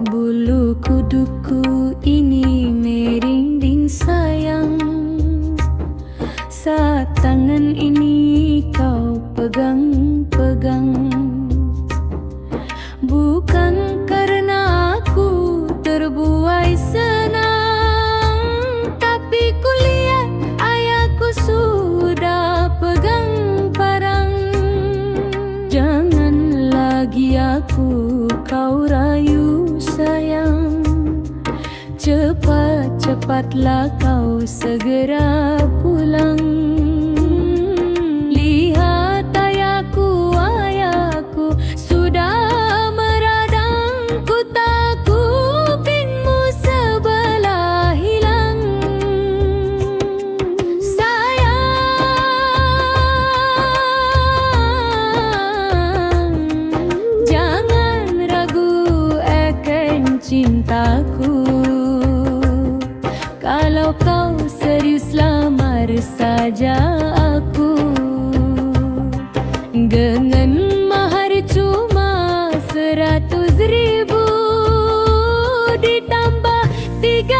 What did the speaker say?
Bulu kuduku ini merinding sayang. Saat tangan ini kau pegang-pegang. Bukan karena aku terbuai senang Tapi kulihat ayahku sudah pegang parang. Jangan lagi aku kau rayu. Cepat-cepatlah kau segera pulang. Lihat ayahku, ayahku Sudah meradang. Ku tak kupingmu sebelah hilang. Sayang Jangan ragu akan cintaku saja aku. Dengan mahar cuma seratus ribu Ditambah tiga